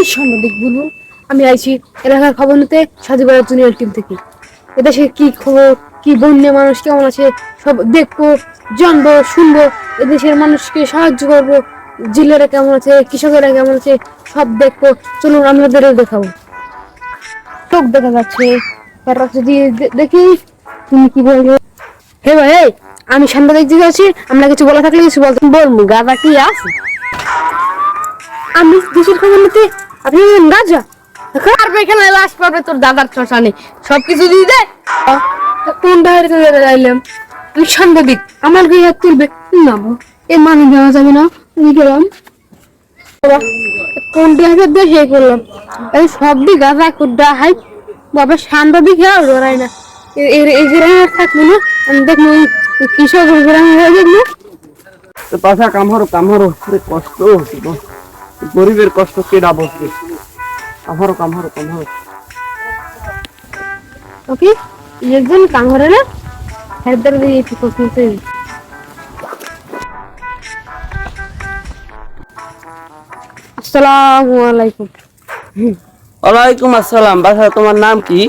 আমি সাংবাদিক বলব আমি আইছি এলাকার খবর নিতে সাজিবাড়ার জুনিয়র টিম থেকে। এদেশে কি খবর, কি বন্যা, মানুষ কেমন আছে, সব দেখব, জানব, শুনব। এদেশের মানুষকে সাহায্য করব, জেলেরা কেমন আছে, কৃষকেরা কেমন আছে, সব দেখব। চলুন আমাদেরও দেখাবো। চোখ দেখা যাচ্ছে। যদি দেখি, তুমি কি বলবে হে ভাই আমি সাংবাদিক দিকে আছি আমরা কিছু বলা থাকলে কিছু বলতে বলব গাদা কি আছে? আমি দেশের খবর নিতে আপনি রাজা পারবে এখানে লাশ পারবে তোর দাদার শ্মশানে। সবকিছু দিয়ে দে। কোন সাংবাদিক আমার হাত তুলবে। না এ মানে দেওয়া যাবে না। গেলাম। বাবা, কোন দিয়ে সেই করলাম? এই সব দিক গাদা কুড্ডা হাই। বাবা সাংবাদিক হেও ধরাই না। এ- এ- এই আর না আমি দেখব কৃষক হয়ে দেখব পাশা কামহারো কষ্ট। গরিবের কষ্ট কেডা বসবে কামহারো কামহারো কামহারো ওকে একজন কাম করে না? হেদার দিয়ে একটু আসসালামু আলাইকুম। ওয়ালাইকুম আসসালাম। বাসা তোমার নাম কি?